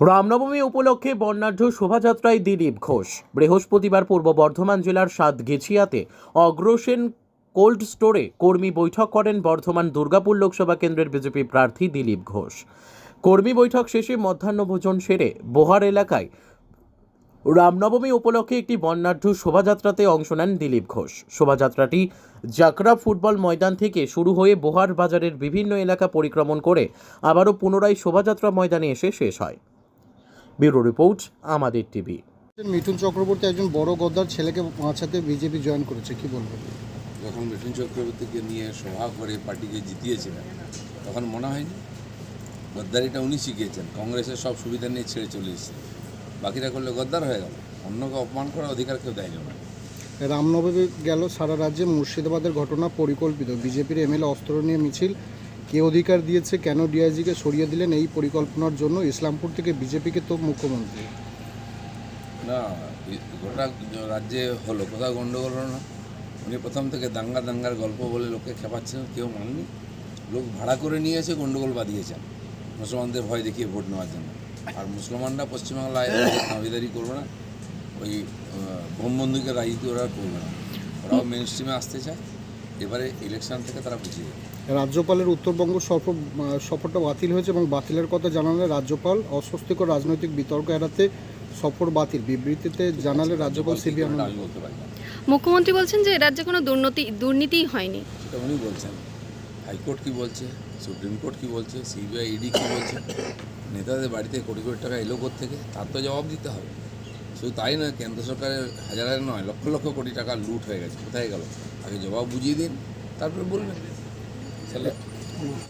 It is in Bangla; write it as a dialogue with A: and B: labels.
A: রামনবমী উপলক্ষে বর্ণাঢ্য শোভাযাত্রায় দিলীপ ঘোষ। বৃহস্পতিবার পূর্ব বর্ধমান জেলার সাতগেছিয়াতে অগ্রসেন কোল্ড স্টোরে কর্মী বৈঠক করেন বর্ধমান দুর্গাপুর লোকসভা কেন্দ্রের বিজেপি প্রার্থী দিলীপ ঘোষ। কর্মী বৈঠক শেষে মধ্যাহ্নভোজন সেরে বোহার এলাকায় রামনবমী উপলক্ষে একটি বর্ণাঢ্য শোভাযাত্রাতে অংশ নেন দিলীপ ঘোষ। শোভাযাত্রাটি জাকরা ফুটবল ময়দান থেকে শুরু হয়ে বোহার বাজারের বিভিন্ন এলাকা পরিক্রমণ করে আবারও পুনরায় শোভাযাত্রা ময়দানে এসে শেষ হয়। ব্যুরো রিপোর্ট আমাদের টিভি।
B: মিঠুন চক্রবর্তী একজন বড় গদ্দার ছেলেকে বাঁচাতে বিজেপি জয়েন করেছে কি বলবেন
C: যখন মিঠুন চক্রবর্তীকে নিয়ে সভা করে পার্টিকে জিতিয়েছিলেন তখন মনে হয়নি? গদ্দারিটা উনি শিখিয়েছেন কংগ্রেসের সব সুবিধা নিয়ে ছেড়ে চলে এসেছে। বাকিরা করলে গদ্দার হয়ে গেল অন্যকে অপমান করার অধিকার কেউ দেয়নি না
B: রামনবমী গেল সারা রাজ্যে মুর্শিদাবাদের ঘটনা পরিকল্পিত। বিজেপির এমএলএ অস্ত্র নিয়ে মিছিল কে অধিকার দিয়েছে, কেন ডিআইজিকে সরিয়ে দিলেন এই পরিকল্পনার জন্য ইসলামপুর থেকে বিজেপিকে তো মুখ্যমন্ত্রী।
C: না গোটা রাজ্যে হলো, কোথাও গণ্ডগোল হলো না। উনি প্রথম থেকে দাঙ্গা দাঙ্গার গল্প বলে লোককে খেপাচ্ছেন, কেউ মাননি। লোক ভাড়া করে নিয়ে এসে গণ্ডগোল বাঁধিয়েছেন। মুসলমানদের ভয় দেখিয়ে ভোট নেওয়ার জন্য। আর মুসলমানরা পশ্চিমবাংলায় দাবিদারি করবে না। ওই বোমবন্ধুকের রাজনীতি ওরা করবে না। ওরাও মেন স্ট্রিমে আসতে চায়। এবারে ইলেকশন থেকে তারা বুঝিয়ে
B: রাজ্যপালের উত্তরবঙ্গ সফর সফরটা বাতিল হয়েছে এবং বাতিলের কথা জানালে রাজ্যপাল অস্বস্তিকর রাজনৈতিক বিতর্ক এড়াতে সফর বাতিল। বিবৃতিতে জানালে রাজ্যপাল সিবি
C: আমি বলতে পারি না।
D: মুখ্যমন্ত্রী বলছেন যে রাজ্যে কোনো দুর্নীতি দুর্নীতিই হয়নি।
C: সেটা উনি বলছেন। হাইকোর্ট কি বলছে? সুপ্রিম কোর্ট কি বলছে? সিবিআই ইডি কি বলছে? নেতাদের বাড়িতে কোটি কোটি টাকা এলো থেকে তার তো জবাব দিতে হবে। শুধু তাই না কেন্দ্র সরকারের হাজার হাজার নয়, লক্ষ লক্ষ কোটি টাকা লুট হয়ে গেছে। কোথায় গেল? আগে জবাব বুঝিয়ে দিন, তারপরে বলবেন তাহলে